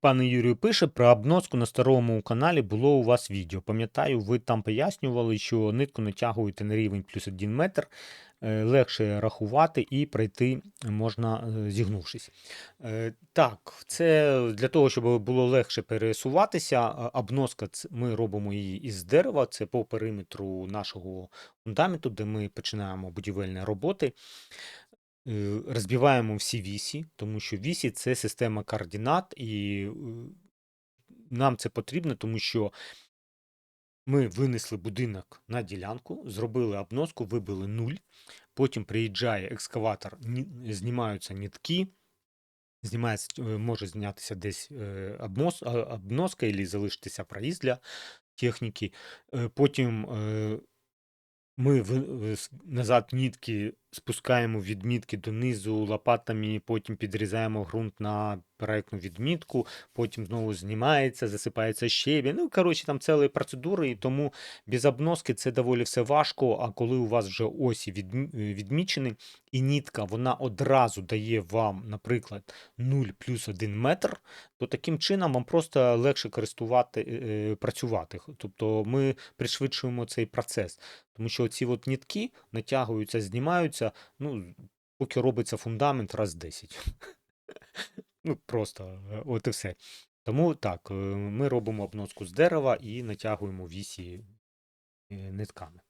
Пане Юрію пише, про обноску на старому каналі було у вас відео. Пам'ятаю, ви там пояснювали, що нитку натягуєте на рівень плюс 1 метр, е, легше рахувати і пройти можна е, зігнувшись. Е, Так, це для того, щоб було легше пересуватися. Обноска ми робимо її із дерева, це по периметру нашого фундаменту, де ми починаємо будівельні роботи. Е, Розбиваємо всі вісі, тому що вісі це система координат, і е, нам це потрібно, тому що ми винесли будинок на ділянку, зробили обноску, вибили нуль. Потім приїжджає екскаватор, знімаються нітки, знімається, е, може знятися десь обноска і залишитися проїзд для техніки. Потім ми назад нітки спускаємо відмітки донизу лопатами, потім підрізаємо ґрунт на проектну відмітку, потім знову знімається, засипається щебінь. Ну, коротше, там цілі процедури, і тому без обноски це доволі все важко. А коли у вас вже осі відмічені, і нітка вона одразу дає вам, наприклад, 0 плюс 1 метр, то таким чином вам просто легше користувати, е, е, працювати. Тобто ми пришвидшуємо цей процес. Тому що ці от нітки натягуються, знімаються, ну, поки робиться фундамент раз 10. Ну, просто е, от і все. Тому так, е, ми робимо обноску з дерева і натягуємо вісі е, нитками.